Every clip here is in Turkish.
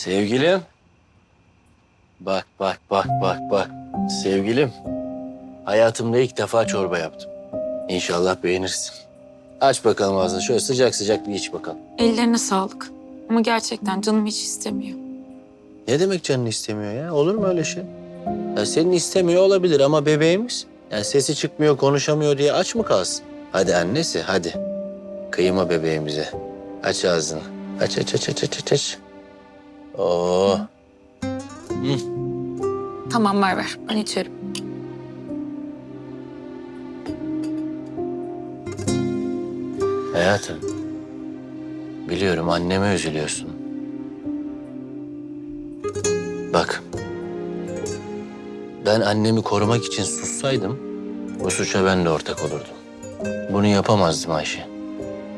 Sevgilim. Bak bak bak bak bak. Sevgilim. Hayatımda ilk defa çorba yaptım. İnşallah beğenirsin. Aç bakalım ağzını. Şöyle sıcak sıcak bir iç bakalım. Ellerine sağlık. Ama gerçekten canım hiç istemiyor. Ne demek canın istemiyor ya? Olur mu öyle şey? Ya senin istemiyor olabilir ama bebeğimiz. Yani sesi çıkmıyor, konuşamıyor diye aç mı kalsın? Hadi annesi, hadi. Kıyma bebeğimize. Aç ağzını. Aç, aç, aç, aç, aç, aç, Oo. Tamam ver ver. Ben içerim. Hayatım. Biliyorum anneme üzülüyorsun. Bak. Ben annemi korumak için sussaydım bu suça ben de ortak olurdum. Bunu yapamazdım Ayşe.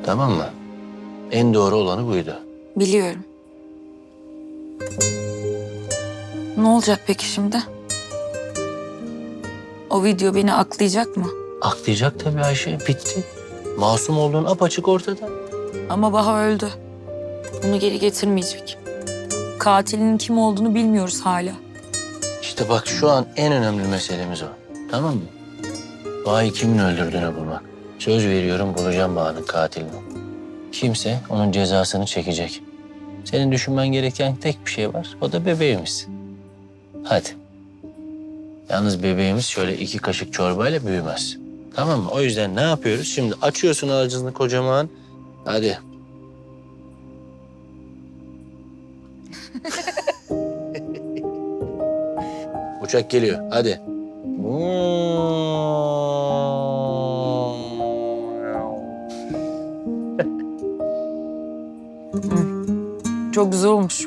Tamam mı? En doğru olanı buydu. Biliyorum. Ne olacak peki şimdi? O video beni aklayacak mı? Aklayacak tabii Ayşe. Bitti. Masum olduğun apaçık ortada. Ama Baha öldü. Bunu geri getirmeyecek. Katilinin kim olduğunu bilmiyoruz hala. İşte bak şu an en önemli meselemiz o. Tamam mı? Bayi kimin öldürdüğünü bulmak. Söz veriyorum bulacağım Bağ'ın katilini. Kimse onun cezasını çekecek. Senin düşünmen gereken tek bir şey var. O da bebeğimiz. Hadi. Yalnız bebeğimiz şöyle iki kaşık çorbayla büyümez. Tamam mı? O yüzden ne yapıyoruz? Şimdi açıyorsun ağzını kocaman. Hadi. Uçak geliyor. Hadi. Çok güzel olmuş.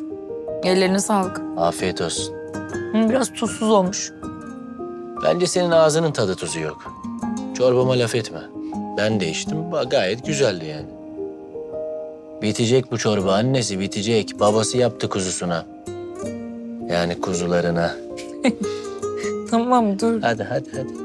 Ellerine sağlık. Afiyet olsun. Hı, Biraz tuzsuz olmuş. Bence senin ağzının tadı tuzu yok. Çorbama laf etme. Ben de içtim. Gayet güzeldi yani. Bitecek bu çorba annesi bitecek. Babası yaptı kuzusuna. Yani kuzularına. Tamam dur. Hadi hadi hadi.